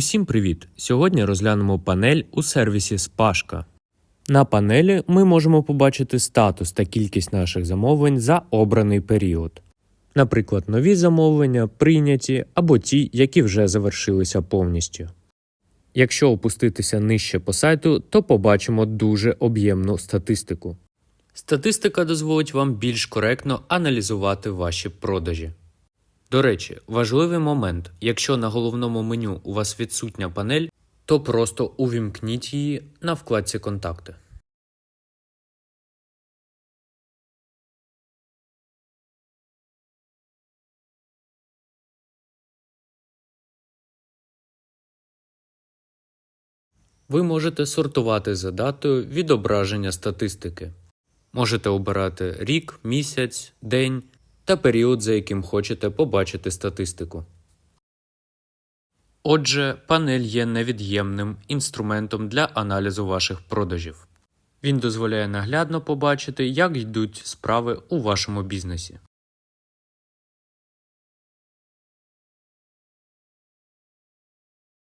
Усім привіт! Сьогодні розглянемо панель у сервісі Спашка. На панелі ми можемо побачити статус та кількість наших замовлень за обраний період. Наприклад, нові замовлення, прийняті або ті, які вже завершилися повністю. Якщо опуститися нижче по сайту, то побачимо дуже об'ємну статистику. Статистика дозволить вам більш коректно аналізувати ваші продажі. До речі, важливий момент: якщо на головному меню у вас відсутня панель, то просто увімкніть її на вкладці Контакти. Ви можете сортувати за датою відображення статистики. Можете обирати рік, місяць, день та період, за яким хочете побачити статистику. Отже, панель є невід'ємним інструментом для аналізу ваших продажів. Він дозволяє наглядно побачити, як йдуть справи у вашому бізнесі.